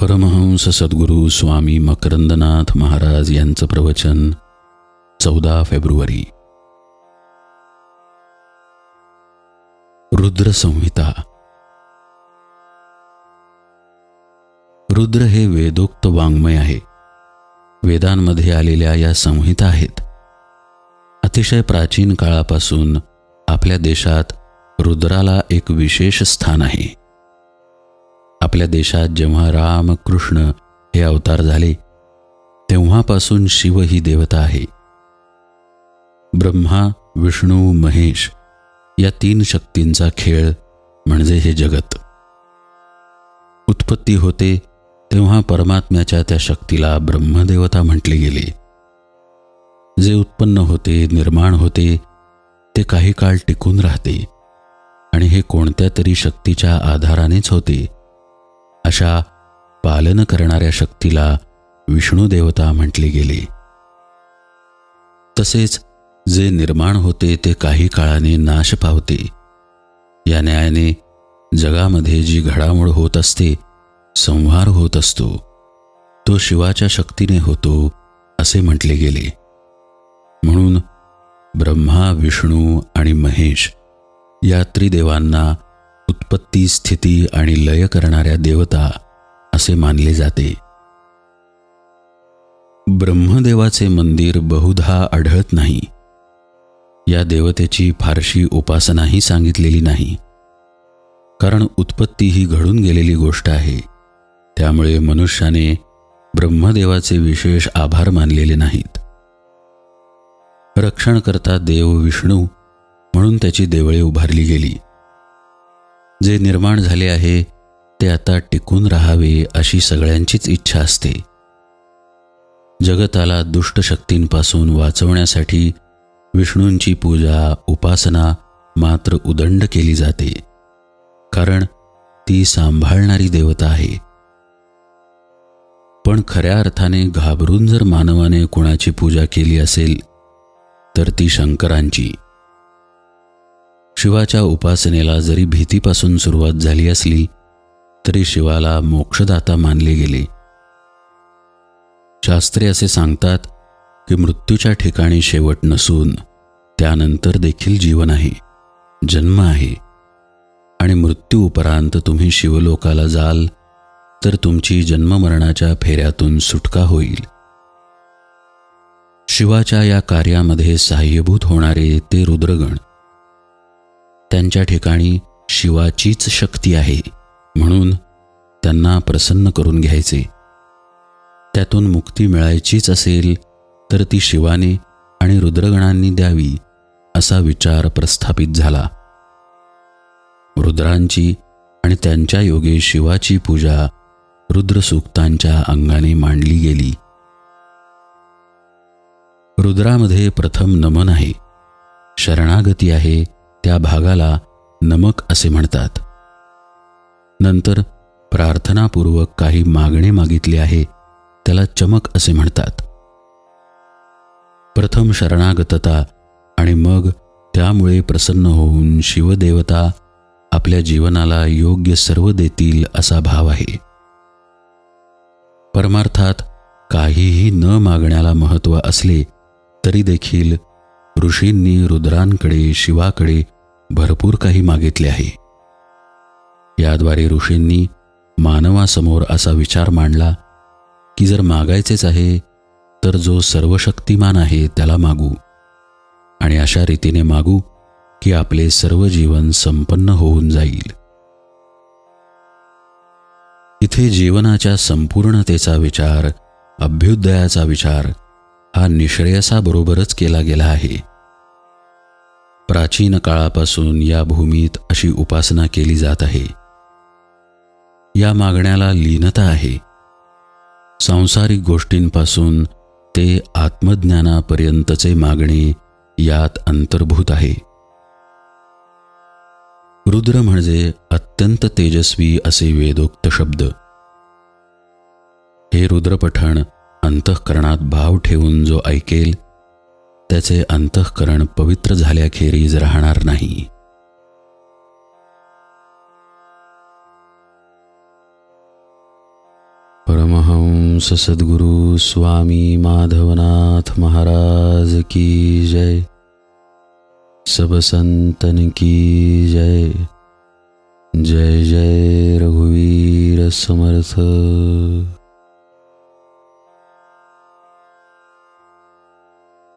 परमहंस सद्गुरू स्वामी मकरंदनाथ महाराज यांचं प्रवचन चौदा फेब्रुवारी. रुद्र संहिता रुद्र हे वेदोक्त वाङ्मय आहे. वेदांमध्ये आलेल्या या संहिता आहेत. अतिशय प्राचीन काळापासून आपल्या देशात रुद्राला एक विशेष स्थान आहे. आपल्या देशात जेव्हा राम कृष्ण हे अवतार झाले तेव्हापासून शिव ही देवता आहे. ब्रह्मा विष्णू महेश या तीन शक्तींचा खेळ म्हणजे हे जगत. उत्पत्ती होते तेव्हा परमात्म्याच्या त्या शक्तीला ब्रह्मदेवता म्हटले गेले. जे उत्पन्न होते निर्माण होते ते काही काळ टिकून राहते आणि हे कोणत्या तरी शक्तीच्या आधारानेच होते. अशा पालन करणाऱ्या शक्तीला विष्णू देवता म्हटली गेली. तसेच जे निर्माण होते ते काही काळाने नाश पावते. या न्यायाने जगामध्ये जी घडामोड होत असते संहार होत असतो तो शिवाच्या शक्तीने होतो असे म्हटले गेले. म्हणून ब्रह्मा विष्णू आणि महेश या त्रिदेवांना उत्पत्ती स्थिती आणि लय करणाऱ्या देवता असे मानले जाते. ब्रह्मदेवाचे मंदिर बहुधा आढळत नाही. या देवतेची फारशी उपासनाही सांगितलेली नाही. कारण उत्पत्ती ही घडून गेलेली गोष्ट आहे. त्यामुळे मनुष्याने ब्रह्मदेवाचे विशेष आभार मानलेले नाहीत. रक्षण करता देव विष्णू म्हणून त्याची देवळे उभारली गेली. जे निर्माण झाले आहे ते आता टिकून राहावे अशी सगळ्यांचीच इच्छा असते. जगताला दुष्ट शक्तींपासून वाचवण्यासाठी विष्णूंची पूजा उपासना मात्र उदंड केली जाते. कारण ती सांभाळणारी देवता आहे. पण खऱ्या अर्थाने घाबरून जर मानवाने कुणाची पूजा केली असेल तर ती शंकरांची. शिवाच्या उपासनेला जरी भीतीपासून सुरुवात झाली असली तरी शिवाला मोक्षदाता मानले गेले. शास्त्रे असे सांगतात की मृत्यूच्या ठिकाणी शेवट नसून त्यानंतर देखील जीवन आहे जन्म आहे. आणि मृत्यू उपरांत तुम्ही शिवलोकाला जाल तर तुमची जन्ममरणाच्या फेऱ्यातून सुटका होईल. शिवाच्या या कार्यामध्ये सहाय्यभूत होणारे ते रुद्रगण त्यांच्या ठिकाणी शिवाचीच शक्ती आहे म्हणून त्यांना प्रसन्न करून घ्यायचे. त्यातून मुक्ती मिळायचीच असेल तर ती शिवाने आणि रुद्रगणांनी द्यावी असा विचार प्रस्थापित झाला. रुद्रांची आणि त्यांच्या योगे शिवाची पूजा रुद्रसूक्तांच्या अंगाने मांडली गेली. रुद्रामध्ये प्रथम नमन आहे शरणागती आहे त्या भागाला नमक असे म्हणतात. नंतर प्रार्थनापूर्वक काही मागणे मागितले आहे त्याला चमक असे म्हणतात. प्रथम शरणागतता आणि मग त्यामुळे प्रसन्न होऊन शिवदेवता आपल्या जीवनाला योग्य सर्व देतील असा भाव आहे. परमार्थात काहीही न मागण्याला महत्त्व असले तरी देखील ऋषींनी रुद्रांकडे शिवाकडे भरपूर काही मागितले आहे. याद्वारे ऋषींनी मानवासमोर असा विचार मांडला की जर मागायचेच आहे तर जो सर्वशक्तिमान आहे त्याला मागू. आणि अशा रीतीने मागू की आपले सर्व जीवन संपन्न होऊन जाईल. इथे जीवनाच्या संपूर्णतेचा विचार अभ्युदयाचा विचार हा निश्रेयसाबरोबरच केला गेला आहे. प्राचीन काळापासून या भूमीत अशी उपासना केली जात आहे. या मागण्याला लीनता आहे. सांसारिक गोष्टींपासून ते आत्मज्ञानापर्यंतचे मागणे यात अंतर्भूत आहे. रुद्र म्हणजे अत्यंत तेजस्वी असे वेदोक्त शब्द. हे रुद्रपठण अंतःकरणात भाव ठेवून जो ऐकेल त्याचे अंतःकरण पवित्र झाल्याखेरीज राहणार नाही. परमहंस सद्गुरु स्वामी माधवनाथ महाराज की जय। सब संतन की जय। जय जय रघुवीर समर्थ।